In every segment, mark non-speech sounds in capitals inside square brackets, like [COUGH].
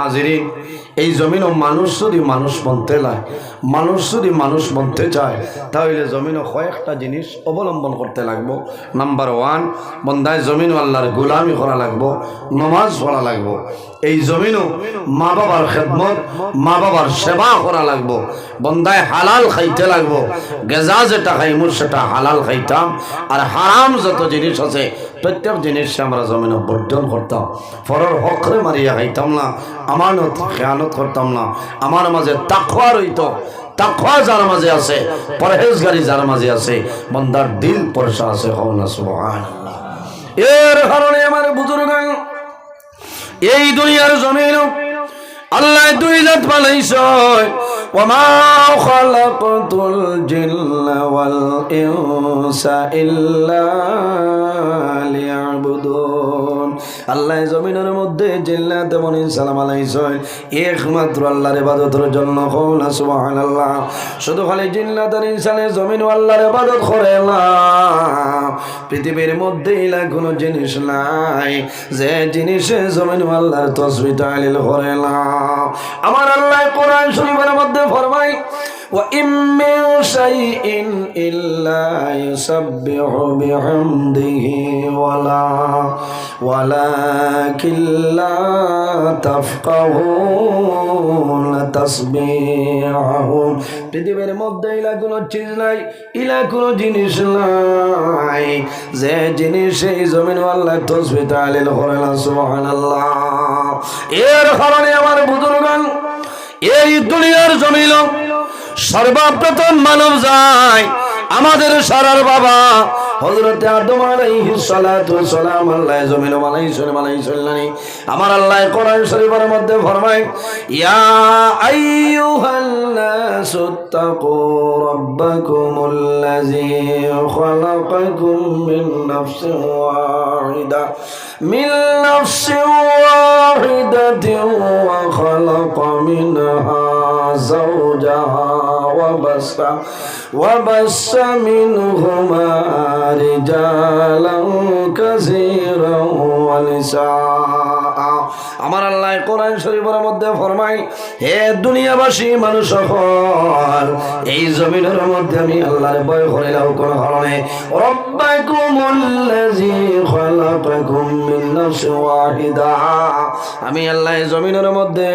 হাজিরিন, এই জমিনও মানুষ যদি মানুষ বনতে লায়, মানুষ যদি মানুষ বনতে চায়, তাহলে জমিনও কয়েকটা জিনিস অবলম্বন করতে লাগবো। নাম্বার ওয়ান বন্দায় জমিন আল্লাহর গুলামি করা লাগবো, নমাজ পড়া লাগবো। এই জমিনও মা বাবার খেদমত, মা বাবার সেবা করা লাগবো। বন্দায় হালাল খাইতে লাগবো। গেজা যেটা খাইমুর সেটা হালাল খাইতাম। আর হারাম যত জিনিস আছে, প্রত্যেক জিনিস আমরা জমিনে বর্জন করতাম। ফরর হকরে মারিয়া খাইতাম না, আমানত, খেয়ানত করতাম না। আমার মাঝে তাকওয়া রইত। তাকওয়া যার মাঝে আছে, পরহেজগারি যার মাঝে আছে, বন্দার দিল পরশা আছে হওনা সুবহানাল্লাহ। এর কারণে আমার বুজুর্গ এই দুনিয়ার জমিন আল্লাহ দুই জাত বানাইছে وما خلقت الجن والإنس إلا ليعبدون আল্লাহ জমিনের মধ্যে জিল্লা তেমন সালাম আলাইছেন একমাত্র আল্লাহর ইবাদতের জন্য কওন সুবহানাল্লাহ। শুধু খালি জিল্লাত আর ইনসানে জমিন আল্লাহর ইবাদত করে পৃথিবীর মধ্যে ইলা কোনো জিনিস নাই। যে জিনিসে জমিন আল্লাহর তসবি তালিল করে আমার আল্লাহ কোরআন শরীফের মধ্যে ফরমাই وإن من شيء إلا يسبح بحمده ولا ولكن لا تفقهون تسبيحهم পৃথিবীর মধ্যে ইলা কোনো চিজ নাই ইলা কোনো জিনিস নাই যে জিনিস এই জমিন আল্লাহ তসবি তালিল করে না সুবহানাল্লাহ এর কারণে আমার বুজুর্গান এই দুনিয়ার জমিন সর্বপ্রথম মানব যায়। আমাদের সারার বাবা হযরত আদম আলাইহিস সালাতু ওয়াস সালাম আল্লাহ জমিন বানাইছেন বানাইছেন আমার আল্লাহ কোরআন শরীফের মধ্যে ফরমায় ইয়া আইয়ুহান নাসু তাকু রাব্বাকুমুল্লাযী খালাকাকুম মিন নাফসিন ওয়াহিদা من نفس واحدة وخلق منها زوجها وبس وبس منهما رجالا كثيرا ونساء আমার আল্লাহ কোরআন শরীফের মধ্যে ফরমাই হে দুনিয়াবাসী, মানুষ সকল, এই জমিনের মধ্যে আমি আল্লাহর ভয় করিলাম কোন ওয়াহিদা। আমি আল্লাহ জমিনের মধ্যে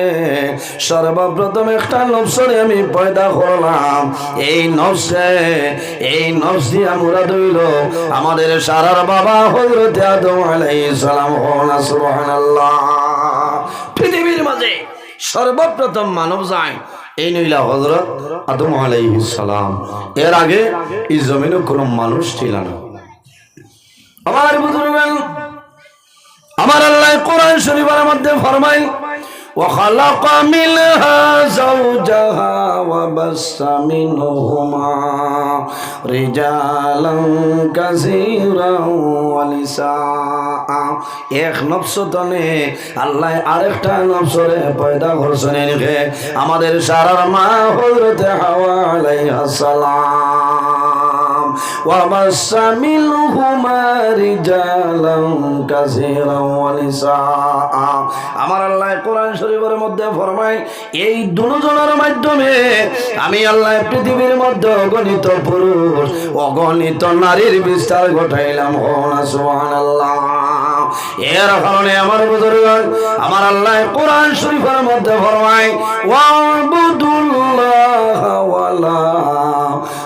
সর্বপ্রথম একটা নফসরে আমি পয়দা করলাম। এই নফসে এই নফস দিয়া মুরাদ হইল আমাদের সারার বাবা হযরত আদম আলাইহিস সালাম হনা সুবহানাল্লাহ। সর্বপ্রথম মানব যায় এই নইলা হজরত আদম আলাইসালাম সালাম। এর আগে এই জমিনে কোনো মানুষ ছিল না। আমার বুধুর আমার আল্লাহ কোরআন শরীফের মধ্যে ফরমাই وخلق منها زوجها وبث منهما رجالا كثيرا ونساء এক নফস তনে আল্লাহ আরেকটা নফসরে পয়দা করছেন এনেকে আমাদের সারার মা হজরতে হাওয়া আলাইহিস সালাম وبث منهما رجالا كثيرا ونساء আমার আল্লাহ কোরআন শরীফের মধ্যে ফরমায় এই দুজনের মাধ্যমে আমি আল্লাহ পৃথিবীর মধ্যে অগণিত পুরুষ অগণিত নারীর বিস্তার ঘটাইলাম হোনা সুবহানাল্লাহ এর কারণে আমার বুজুর্গ আমার আল্লাহ কোরআন শরীফের মধ্যে ফরমায় ওয়াবুদুল্লাহ ওয়ালা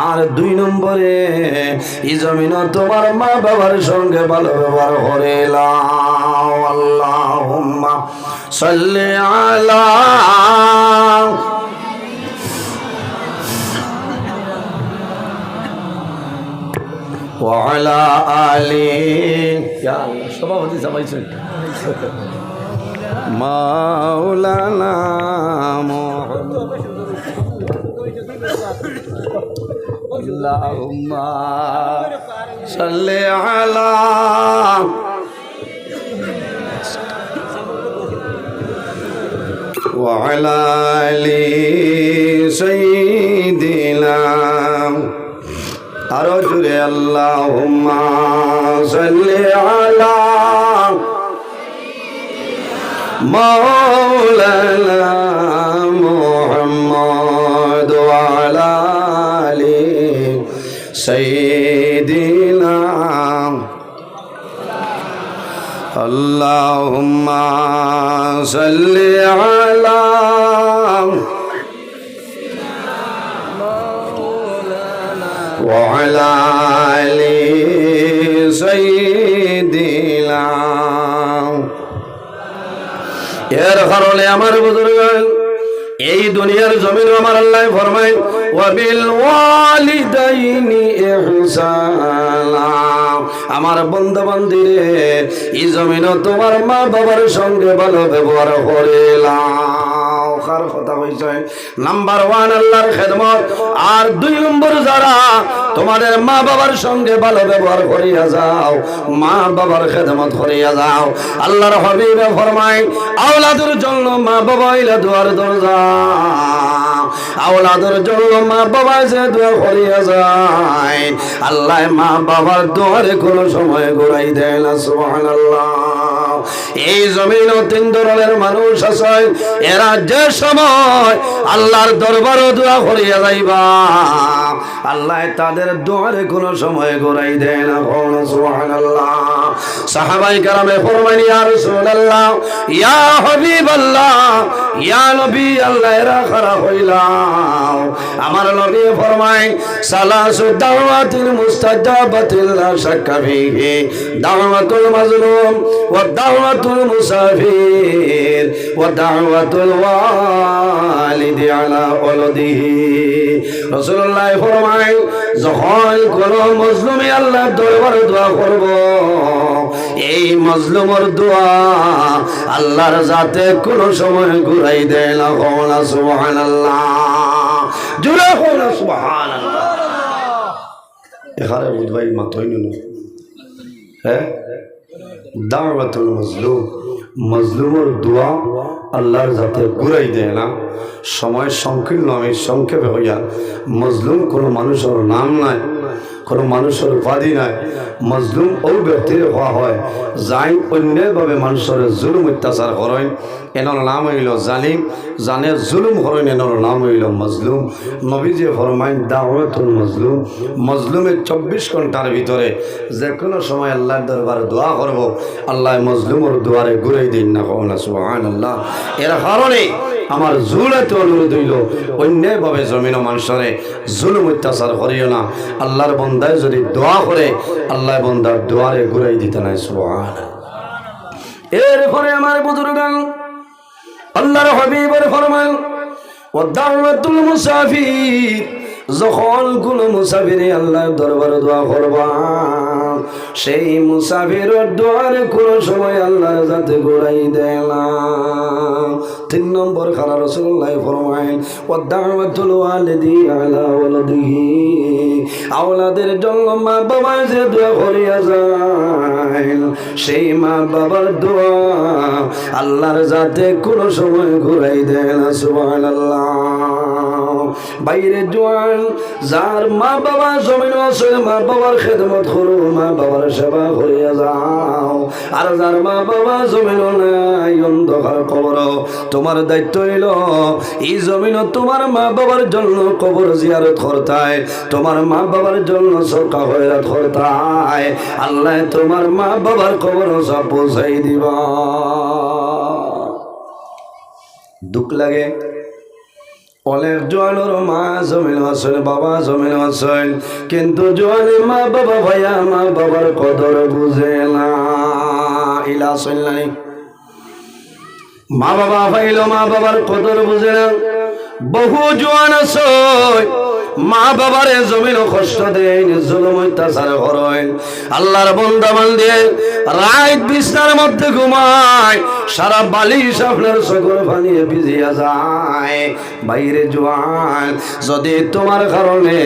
আর দুই নম্বরে এই জমিন তোমার মা বাবার সঙ্গে ভালো ব্যবহার করে লাও আল্লাহুম্মা সাল্লি আলা وعلى آله يا الله সভাপতি সবাইছেন মাওলানা আল্লাহুম্মা সাল্লি আলা وعلى آل سيدنا আরো জুড়ে আল্লাহুম্মা সাল্লি আলা مولانا محمد وعلى آل سيدنا اللهم صل على وعلى এর কারণে আমার বুজুর্গ এই দুনিয়ার জমিন আমার আল্লাহ ফরমাই ওয়াবিল ওয়ালিদাইনি ইহসানা। আমার বন্ধু বান্ধবীরে এই জমিনও তোমার মা বাবার সঙ্গে ভালো ব্যবহার করিলাম। কার কথা হয়েছে নাম্বার ওয়ান আল্লাহর খেদমত। আর দুই নম্বর যারা তোমাদের মা বাবার সঙ্গে ভালো ব্যবহার করিয়া যাও মা বাবার খেদমত করিয়া যাও। আল্লাহর হবিবে ফরমাই আওলাদের জন্য মা বাবা ইলা দুয়ার দরজা। আওলাদের জন্য মা বাবা যে দোয়া করিয়া যায়। আল্লাহ মা বাবার দোয়ারে কোনো সময় ঘুরাই দেয় না সুবহানাল্লাহ। এই জমিন তিন ধরনের মানুষ আছে। এরা যে সময় আল্লাহর দরবারও দোয়া করিয়া যাইবা। আল্লাহ তাদের দোয়ারে কোনো সময় ঘুরাই দেয় না, কোন সুবহানাল্লাহ। সাহাবাই কারামে ফরমান ইয়া রাসূলুল্লাহ, ইয়া হাবিবাল্লাহ, ইয়া নবী, আল্লাহ এরা খারা হইলাম। আমার নবী ফরমায়, সালাসু দাওয়াতিল মুস্তাজাবাতিল লা শাক্কা ফিহি, দাওয়াতুল মাজলুম ওয়া দাওয়াতুল মুসাফির ওয়া দাওয়াতুল ওয়ালিদি আলা ওয়ালাদিহি রাসূলুল্লাহ ফরমায়, যখন কোন মজলুমে আল্লাহর দরবারে দোয়া করব, এই মজলুমর দোয়া আল্লাহর জাতে কোন সময় ঘুরাই দেয় না কওনা সুবহানাল্লাহ। জুড়ে কওনা সুবহানাল্লাহ। এখানে বুধবাই মাতই নুন হ্যাঁ? দাওয়াতুল মজলুম মজলুমের দোয়া আল্লাহর যাতে ঘুরাই দেয় না সময় সংকীর্ণ, আমি সংক্ষেপে হইয়া, মজলুম কোনো মানুষের নাম নাই। কোনো মানুষের উপাধি নাই। মজলুম ও ব্যক্তির হওয়া হয়। যাই অন্যভাবে মানুষের জুলুম অত্যাচার করেন, এনার নাম হইল জালিম। জানে জুলুম করেন, এনার নাম হইল মজলুম। নবীজি ফরমাইন দাওয়াতুল মজলুম। মজলুমের চব্বিশ ঘণ্টার ভিতরে যে কোনো সময় আল্লাহর দরবারে দোয়া করব। আল্লাহ মজলুমর দুয়ারে ঘুরে দিন না কখন সুহান আল্লাহ এর কারণে আমার জুলেতে অনুরোধ হইল অন্যভাবে জমিন মানুষরে জুলুম অত্যাচার করিও না। আল্লাহর বন্দায় যদি দোয়া করে আল্লাহ বন্দার দোয়ারে ঘুরাই দিতে নাই সুহান এরপরে আমার বুজুর্গ আল্লাহর হাবিবের ফরমান ও মুসাফির, যখন কোন মুসাফিরে আল্লাহর দরবারে দোয়া করবা সেই মুসাফিরের দোয়ারে কোন সময় আল্লাহর যাতে ঘুরাই দিলাম তিন নম্বর খানা রসুল্লাহ ফরমাইন ও দাওয়াতুল ওয়ালিদি আওলাদের জন্য মা বাবা যে দোয়া করিয়া যায়, সেই মা বাবার দোয়া আল্লাহর যাতে কোনো সময় ঘুরাই দেয় না, সুবহানাল্লাহ। বাইরে জোয়ান, যার মা বাবা জমিন আছে, মা বাবার খেদমত করো, মা বাবার সেবা করিয়া যাও। আর যার মা বাবা জমিন নাই, অন্ধকার কবর, তোমার দায়িত্ব হইল এই জমিন তোমার মা বাবার জন্য কবর জিয়ারত করতায়। তোমার মা বাবার জন্য সরকার হয়ে করতায়। আল্লাহ তোমার মা বাবার কবর সব পৌঁছাই দিবা। দুঃখ লাগে? অনেক জোয়ানোর মা জমিন আসেন বাবা জমিন আসেন কিন্তু জোয়ানের মা বাবা ভাইয়া, মা বাবার কদর বুঝে না। নাই মা বাবা ভাইল, মা বাবার কদর বুঝে না। বহু জোয়ান আছে মা বাবারে জমিন কষ্ট দেন জুলুম অত্যাচার করেন। আল্লাহর বন্দা বান্দিয়ে রাত বিছনার মধ্যে ঘুমায়, সারা বালিশ আপনার সকল পানিয়ে ভিজিয়া যায়, বাইরে জোয়ান। যদি তোমার কারণে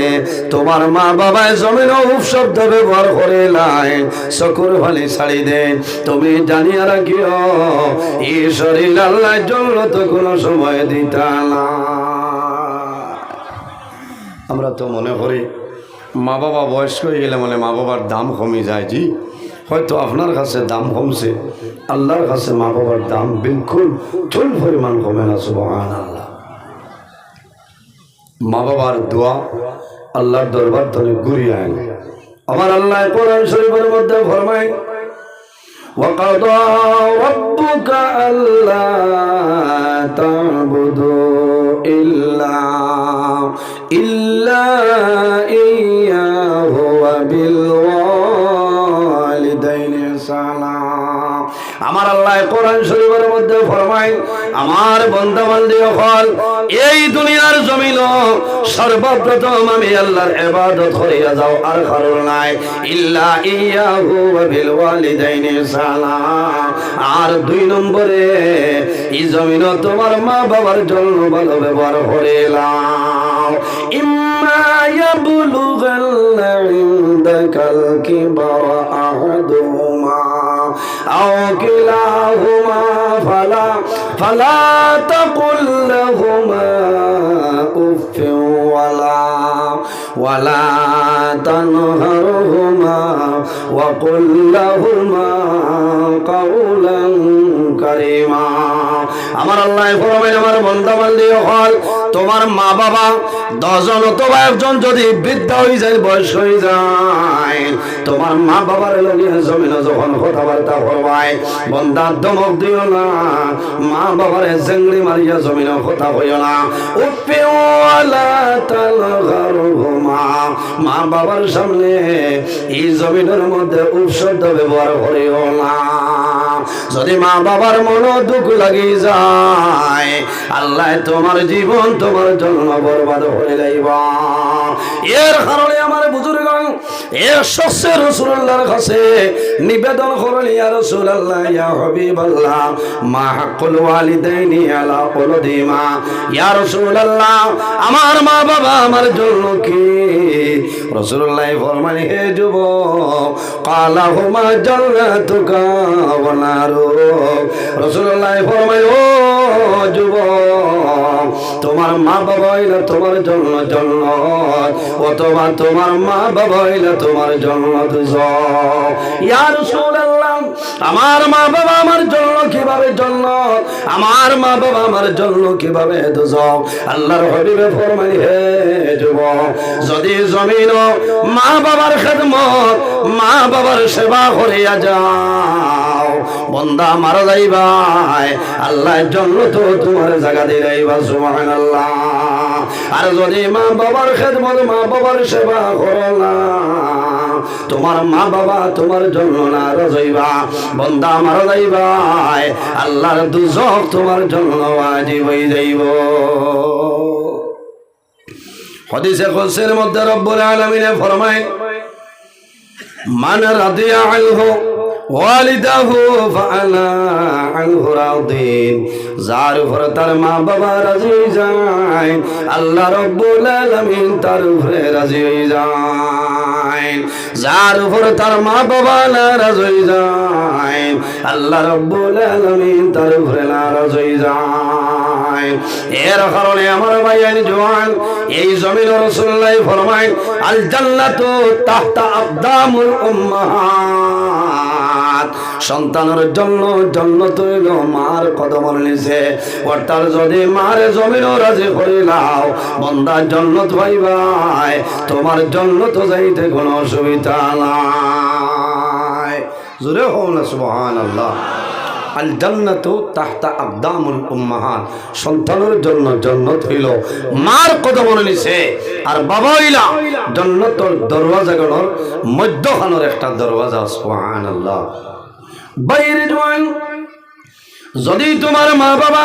তোমার মা বাবায় জমিন উপ শব্দ ব্যবহার করে লাই চকুর ফালি ছাড়ি দে তুমি জানিয়া রাখিও এই শরীর জন্য তো কোনো সময় দিতা না। আমরা তো মনে করি মা বাবা বয়স্ক হয়ে গেলে মানে মা বাবার দাম কমে যায় জি হয়তো আপনার কাছে দাম কমছে আল্লাহর কাছে মা বাবার দাম বিলকুল চুল পরিমাণ কমে না সুবহান আল্লাহ মা বাবার দোয়া আল্লাহর দরবার তলে ঘুরিয়ে আইন আমার আল্লাহ কোরআন শরীফের মধ্যে ফরমায় وقضى ربك ألا تعبدوا إلا إلا إياه وبالوالدين সালাম আমার আল্লাহ কোরআন শরীফের মধ্যে ফরমায় আমার বন্ধু বান্ধব হল এই দুনিয়ার জমিন সর্বপ্রথম আমি আল্লাহর ইবাদত করিয়া যাও আর কারণ নাই ইল্লা ইয়াহু ওয়া বিল ওয়ালিদাইনি সালাম আর দুই নম্বরে এই জমিন তোমার মা বাবার জন্য ভালো ব্যবহার করিলাম ইম্মা ইয়াবলুগান্না ইনদাকাল কিবারা আহাদুহুমা আও কিলাহুমা ফালা ফালা তাকুল লাহুমা উফ ওয়ালা ওয়ালা তানহারহুমা وقل لهما قولا কারিমা। আমার আল্লাহ ফরমাইন, আমার বন্ধা বান্ধি হল তোমার মা বাবা দশজন অথবা একজন যদি বৃদ্ধা হয়ে যায় বয়স হয়ে যায়, তোমার মা বাবার লগে জমিন যখন কথাবার্তা করবাই বন্ধার দমক দিও না মা বাবার জেংড়ি মারিয়া জমিন কথা হইও না। মা বাবার সামনে এই জমিনের মধ্যে উপশব্দ ব্যবহার করিও না। যদি মা বাবার মন দুঃখ লাগি যায় আল্লাহ তোমার জীবন তোমার জন্য বরবাদ হয়ে যাইব এর কারণে আমার বুজুর্গ এর শস্যে রসুল্লাহর কাছে নিবেদন করল ইয়া রসুল্লাহ ইয়া হবিবাল্লাহ, মা হাক্কুল ওয়ালিদাইনি আলা ওয়ালিদিমা ইয়া রাসূলুল্লাহ, আমার মা বাবা আমার জন্য কি? রাসূলুল্লাহ ফরমাই হে যুব কালা হুমা জল্লা ওয়া নারুক রাসূলুল্লাহ ফরমাই ও যুব তোমার মা বাবা হইলে তোমার জন্য জন্ম অথবা তোমার মা বাবা হইলে তোমার জন্ম দুজক ইয়ার রাসূলুল্লাহ আমার মা বাবা আমার জন্য কীভাবে জন্নত আমার মা বাবা আমার জন্য কীভাবে দুজক আল্লাহর হবিবে ফরমাই হে যুবক, যদি জমিন মা বাবার খেদমত, মা বাবার সেবা করিয়া যাও। বন্দা মারা যাইবাই, আল্লাহর জন্য তো তোমার জায়গা দিলাইবা সুবহান আল্লাহ আর যদি মা বাবার খেদমত, মা বাবার সেবা করো না তোমার মা বাবা তোমার জন্য না রজইবা। বন্দা আমার যাইবাই আল্লাহর দুজক তোমার জন্য আজিব হয়ে যাইব। হদিসে খুলসের মধ্যে রব্বুল আলামিনে ফরমায়, মান রাদিয়া আনহু ওয়ালিদাহু ফাআলা আনহু রাদিন যার উপর তার মা বাবা রাজি যায়, আল্লাহ রব্বুল আলামিন তার উপরে রাজি যায়। যার উপর তার মা বাবা নারাজ হয়ে যায়, আল্লাহ রব্বুল আলামিন তার উপরে নারাজ হয়ে যায়। এর কারণে আমার ভাইয়ান জওয়ান এই জমিন রাসূলুল্লাহ ফরমায় আল জান্নাতু তাহতা আকদামুল উম্মাহাত। সন্তানের জন্য জন্নত হইল মার কদমর নিছে। অর্থাৎ যদি বন্দার জন্নত পাইবাই তোমার জন্নত যাইতে কোনো অসুবিধা নাই। জোরে না সুবহান আল্লাহ আল তাহতা উম্মাহাত। সন্তানের জন্য হইল মার কদমর নিছে। আর বাবা হইলা জন্নতর দরওয়াজা গণর মধ্যখানের একটা দরওয়াজা যদি তোমার মা বাবা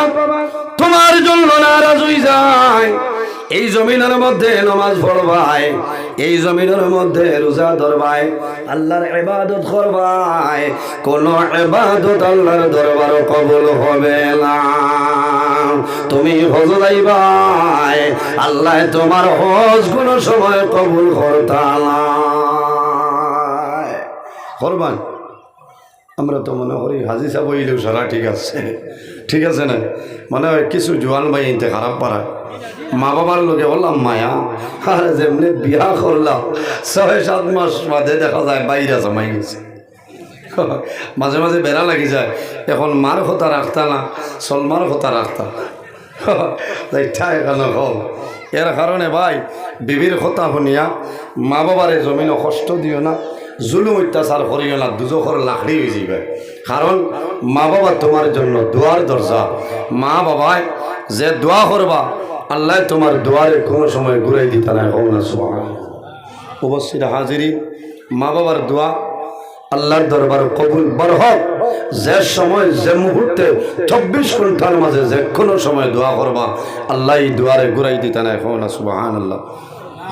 তোমার জন্য নারাজ হয়ে যায়, এই জমিনের মধ্যে নমাজ পড়বাই এই জমিনের মধ্যে রোজা ধরবাই আল্লাহর ইবাদত করবাই কোন ইবাদত আল্লাহর দরবার কবুল হবে না। তুমি হজ যাইবাই আল্লাহ তোমার হজ কোন সময় কবুল করতালা করবান। আমরা তো মনে করি, হাজি সাহেব হইলেও সারা ঠিক আছে। ঠিক আছে না? মানে কিছু জোয়ান ভাই ইনতে খারাপ পারায় মা বাবার লোকে বললাম, মায়া, আর যেমনি বিয়া করলাম, ছয়, সাত মাস বাদে দেখা যায় বাইরে জমাই গেছে। [LAUGHS] মাঝে মাঝে বেড়া লাগি যায়, এখন মার কথা রাখতা না, সলমার কথা রাখতা ইচ্ছা এখানে হল এর কারণে ভাই, বিবির কথা শুনিয়া মা বাবারে জমিন কষ্ট দিও না জুলুম, অত্যাচার করিও না দুজখর লাকড়ি হয়ে যাবে কারণ মা বাবা তোমার জন্য দোয়ার দরজা মা বাবায় যে দোয়া করবা আল্লাহ তোমার দোয়ারে কোনো সময় ঘুরাই দিতে না হোক না অবশ্যই হাজিরি মা বাবার দোয়া আল্লাহর দরবার কবুল বর হোক যে সময়, যে মুহূর্তে চব্বিশ ঘণ্টার মাঝে যে কোনো সময় দোয়া করবা আল্লাহ এই দোয়ারে ঘুরাই দিতে না এখন সুবাহান আল্লাহ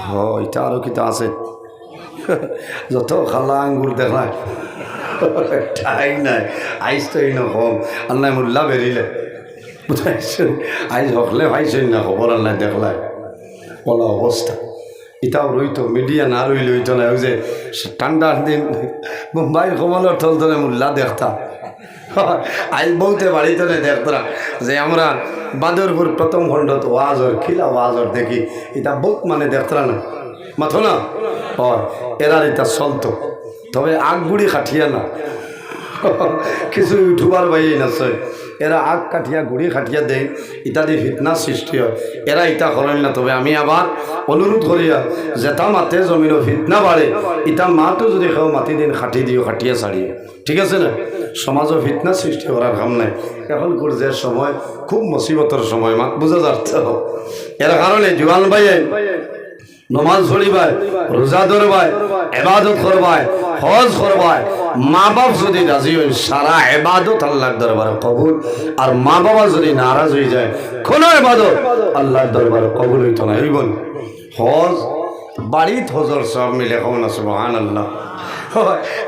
হ এটা আরও কিতা আছে? [LAUGHS] যত খালা আঙ্গুর দেখায় ঠাই নাই আইস তো এই নকম আল্লাহ মোল্লা বেরিলে। বুঝাইছেন আইস হকলে ভাইছেন না খবর আল্লাহ দেখলাই। বলা অবস্থা এটাও রইতো মিডিয়া না রইলে হইতো না ওই যে ঠান্ডার দিন মুম্বাইয়ের কমলের থল তলে মোল্লা দেখতা। [LAUGHS] আইস বউতে বাড়িতে দেখতরা যে আমরা বাদরপুর প্রথম খণ্ডত ওয়াজর খিলা ওয়াজর দেখি এটা বহুত মানে দেখতরা না। মাথো না? হয় এরার এটা চলতো। তবে আগগুড়ি খাটিয়া না। কিছু ইউটিউবার বাইয়ে নাচয় এরা আগ কাঠিয়া গুড়ি খাটিয়া দেয় ইত্যাদি ফিতনা সৃষ্টি হয়। এরা ইটা করেন না, তবে আমি আবার অনুরোধ করিয়া জেতা মাতে জমিনও ফিতনা বাড়ে ইটা মাতো যদি খাও মাটি দিন খাটি দিও, খাটিয়া ছাড়িও ঠিক আছে না? সমাজও ফিতনা সৃষ্টি করার কাম নাই। এখন যে সময়, খুব মুসিবতের সময়, মাত বোঝা যাচ্ছে এর কারণে জোয়ান ভাইয়ে নমাজ ধরিবায় রোজা ধরবায় এবাদত করবায়, হজ করবায় মা বাপ যদি রাজি হয়, সারা এবাদত আল্লাহর দরবারে কবুল। আর মা বাবা যদি নারাজ হয়ে যায়, কোনো এবাদত আল্লাহর দরবারে কবুল হইত না। হইব হজ, বাড়িত হজর সব মিলে কম আছে মহান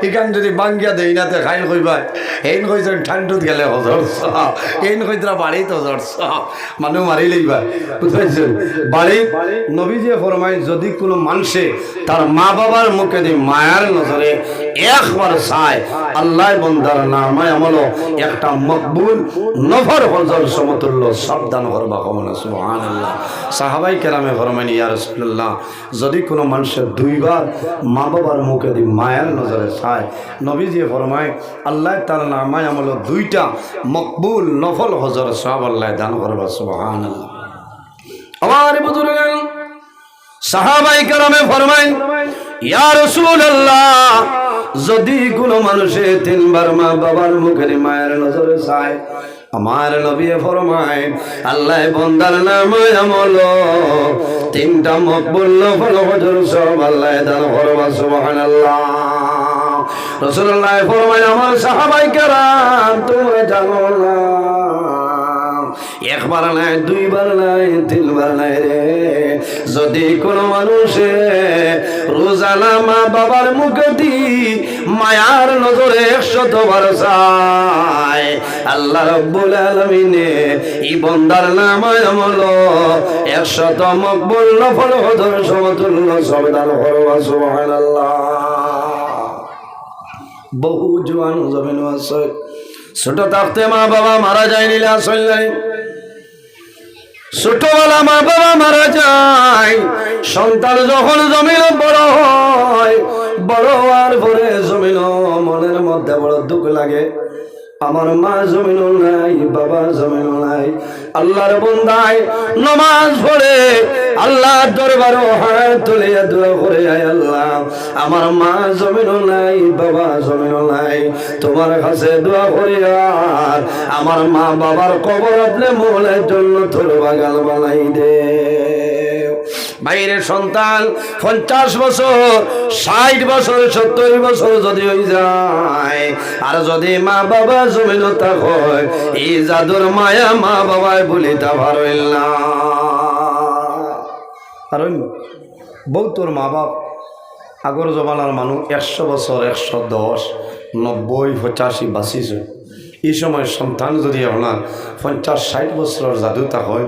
ইখান যদি বাঙ্গিয়া দেই না তে খাইল কইবা এইন কইছেন ঠান্ডুত গেলে হজর সব এইন কইতরা বাড়িত হজর সব মানুহ মারি লইবা বুঝাইছেন বাড়িত নবী যে ফরমাই যদি কোনো মানুষে তার মা বাবার মুখে দিয়ে মায়ার নজরে একবার চায়, আল্লাহ বন্দার নামায় আমলো একটা মকবুল নফর হজর সমতুল্য সাবধান করবা কমনা সুবহান আল্লাহ সাহাবাই কেরামে ফরমাইনি, ইয়া রাসূলুল্লাহ, যদি কোনো মানুষের দুইবার মা বাবার মুখে দিয়ে মায়ার নজরে চায় নবীজি ফরমায়, আল্লাহ তার নামায় আমলো দুইটা মকবুল নফল হজর সব আল্লাহ দান করবা রাসূলুল্লাহ, যদি কোনো মানুষে তিনবার মা বাবার মুখের মায়ের নজরে চায় আমার নবী ফরমায়, আল্লাহ বন্দার নাম আমল। তিনটা মকবুল ফল হজর সব আল্লাহ দান ফরমা সুবহানাল্লাহ। রাসূলুল্লাহ ফরমায়, আমার সাহাবাই কারাম তুমি জানো না। একবার নাই, দুইবার নাই, তিনবার নাই রে। যদি কোনো মানুষে রোজানা মা বাবার মুখে দি মায়ার নজরে একশত বার আল্লাহ রব্বুল আলমিনে ই বন্দার নাম আমল, একশত মকবুল, নফল হদর সমতুল্য সবদান হরবা সুবহানাল্লাহ। বহু জোয়ান জমিন আছে। ছোট থাকতে মা বাবা মারা যায়নি আসল নাই ছোটবেলা মা বাবা মারা যায়, সন্তান যখন জমিন বড় হয়, বড় হওয়ার পরে জমিন মনের মধ্যে বড় দুঃখ লাগে। আমার মা জমিন নাই, বাবা জমিন নাই। আল্লাহর বন্দায় নমাজ পড়ে আল্লাহ দরবার হাত তুলে দোয়া করে, আয় আল্লাহ। আমার মা জমিন নাই, বাবা জমিন নাই, তোমার কাছে দোয়া করি আর। আমার মা বাবার কবর আপনি মোলের জন্য তোর বাগান বানাই দে। বাইরের সন্তান পঞ্চাশ বছর, ষাট বছর, সত্তর বছর যদি হয়ে যায়, আর যদি মা বাবা জমিনতা হয়, এই জাদুর মায়া মা বাবায় বলি তা ভারইল না। কারণ বউ তোর মা বাপ আগর জমানার মানুষ একশো বছর, একশো দশ, নব্বই, পঁচাশি বাঁচিছে এই সময় সন্তান যদি আপনার পঞ্চাশ, ষাট বছরের জাদুতা হয়